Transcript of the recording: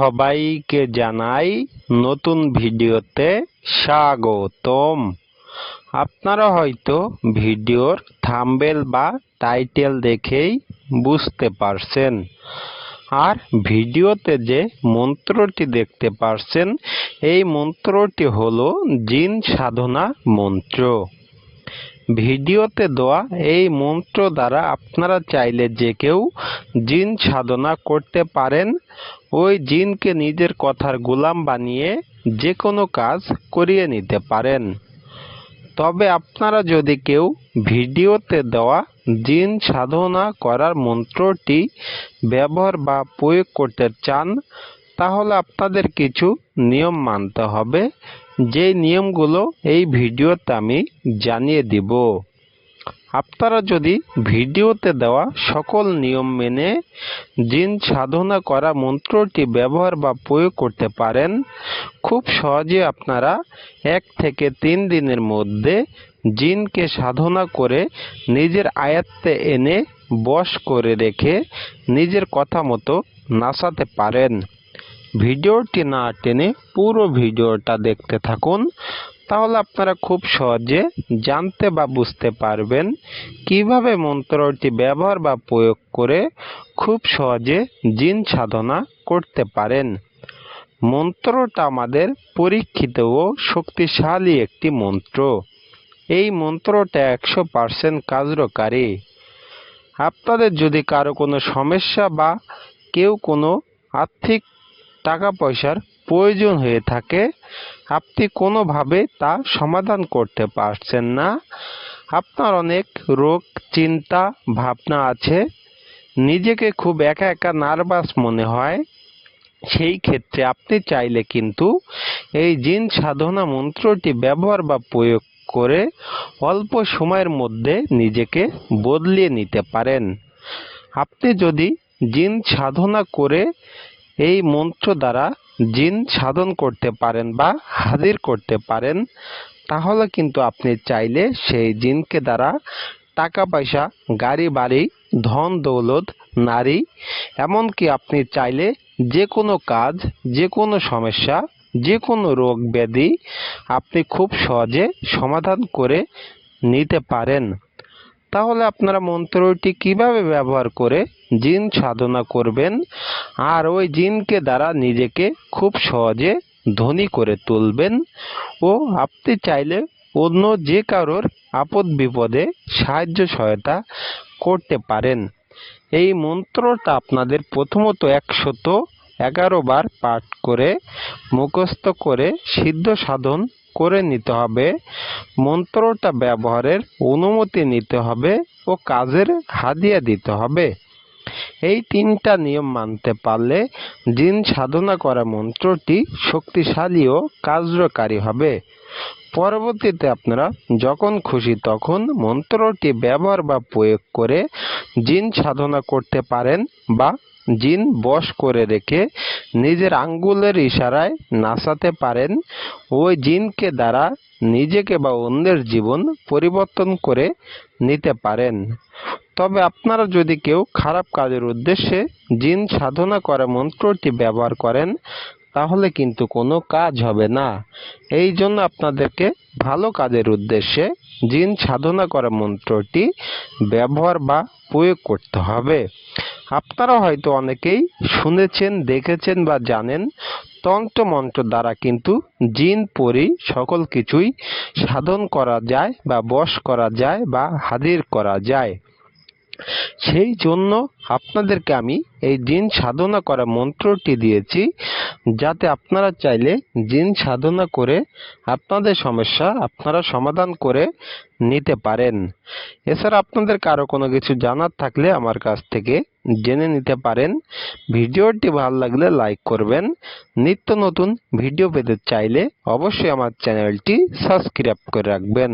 সবাইকে জানাই নতুন ভিডিওতে স্বাগতম। আপনারা হয়তো ভিডিওর থাম্বেল বা টাইটেল দেখেই বুঝতে পারছেন। আর ভিডিওতে যে মন্ত্রটি দেখতে পারছেন, এই মন্ত্রটি হলো জিন সাধনা মন্ত্র। ভিডিওতে দেওয়া এই মন্ত্র দ্বারা আপনারা চাইলে যে কেউ জিন সাধনা করতে পারেন, ওই জিনকে নিজের কথার গোলাম বানিয়ে যে কোনো কাজ করিয়ে নিতে পারেন। তবে আপনারা যদি কেউ ভিডিওতে দেওয়া জিন সাধনা করার মন্ত্রটি ব্যবহার বা প্রয়োগ করতে চান, তাহলে আপনাদের কিছু নিয়ম মানতে হবে। যেই নিয়মগুলো এই ভিডিওতে আমি জানিয়ে দিব। আপনারা যদি ভিডিওতে দেওয়া সকল নিয়ম মেনে জিন সাধনা করা মন্ত্রটি ব্যবহার বা প্রয়োগ করতে পারেন, খুব সহজে আপনারা এক থেকে তিন দিনের মধ্যে জিনকে সাধনা করে নিজের আয়ত্তে এনে বশ করে রেখে নিজের কথা মতো নাচাতে পারেন। ভিডিওটি না টেনে পুরো ভিডিওটা দেখতে থাকুন। তাহলে আপনারা খুব সহজে জানতে বা বুঝতে পারবেন কীভাবে মন্ত্রটি ব্যবহার বা প্রয়োগ করে খুব সহজে জিন সাধনা করতে পারেন। মন্ত্রটা আমাদের পরীক্ষিত ও শক্তিশালী একটি মন্ত্র। এই মন্ত্রটা একশো পার্সেন্ট কার্যকারী। আপনাদের যদি কারও কোনো সমস্যা বা কেউ কোনো আর্থিক টাকা পয়সার প্রয়োজন হয়ে থাকে, আপনি কোনোভাবে তা সমাধান করতে পারছেন না। আপনার অনেক রোগ, চিন্তা, ভাবনা আছে। নিজেকে খুব একা একা নার্ভাস মনে হয়। সেই ক্ষেত্রে আপনি চাইলে কিন্তু এই জিন সাধনা মন্ত্রটি ব্যবহার বা প্রয়োগ করে অল্প সময়ের মধ্যে নিজেকে বদলিয়ে নিতে পারেন। আপনি যদি জিন সাধনা করে এই মন্ত্র দ্বারা জিন সাধন করতে পারেন বা হাজির করতে পারেন, তাহলে কিন্তু আপনি চাইলে সেই জিনকে দ্বারা টাকা পয়সা গাড়ি বাড়ি ধন দৌলত নারী, এমনকি আপনি চাইলে যে কোনো কাজ, যে কোনো সমস্যা, যে কোনো রোগ ব্যাধি আপনি খুব সহজে সমাধান করে নিতে পারেন। তাহলে আপনারা মন্ত্রটি কীভাবে ব্যবহার করে জিন সাধনা করবেন আর ওই জিনকে দ্বারা নিজেকে খুব সহজে ধনী করে তুলবেন। ও আপনি চাইলে অন্য যে কারোর আপদ বিপদে সাহায্য সহায়তা করতে পারেন। এই মন্ত্রটা আপনাদের প্রথমত একশত এগারো বার পাঠ করে, মুখস্থ করে, সিদ্ধ সাধন করে নিতে হবে। মন্ত্রটা ব্যবহারের অনুমতি নিতে হবে ও কাজের হাদিয়া দিতে হবে। এই তিনটা নিয়ম মানতে পারলে জিন সাধনা করা মন্ত্রটি শক্তিশালী ও কার্যকারী হবে। পরবর্তীতে আপনারা যখন খুশি তখন মন্ত্রটি ব্যবহার বা প্রয়োগ করে জিন সাধনা করতে পারেন বা জিন বশ করে রেখে নিজের আঙ্গুলের ইশারায় নাচাতে পারেন। ওই জিনকে দ্বারা নিজেকে বা অন্যের জীবন পরিবর্তন করে নিতে পারেন। তবে আপনারা যদি কেউ খারাপ কাজের উদ্দেশ্যে জিন সাধনা করা মন্ত্রটি ব্যবহার করেন, তাহলে কিন্তু কোনো কাজ হবে না। এই জন্য আপনাদেরকে ভালো কাজের উদ্দেশ্যে জিন সাধনা করা মন্ত্রটি ব্যবহার বা প্রয়োগ করতে হবে। আপনারা হয়তো অনেকেই শুনেছেন, দেখেছেন বা জানেন তন্ত্র মন্ত্র দ্বারা কিন্তু জিন, পরি সকল কিছুই সাধন করা যায় বা বশ করা যায় বা হাজির করা যায়। সেই জন্য আপনাদেরকে আমি এই জিন সাধনা করা মন্ত্রটি দিয়েছি, যাতে আপনারা চাইলে জিন সাধনা করে আপনাদের সমস্যা আপনারা সমাধান করে নিতে পারেন। এছাড়া আপনাদের কারও কোনো কিছু জানার থাকলে আমার কাছ থেকে জেনে নিতে পারেন। ভিডিওটি ভালো লাগলে লাইক করবেন। নিত্য নতুন ভিডিও পেতে চাইলে অবশ্যই আমার চ্যানেলটি সাবস্ক্রাইব করে রাখবেন।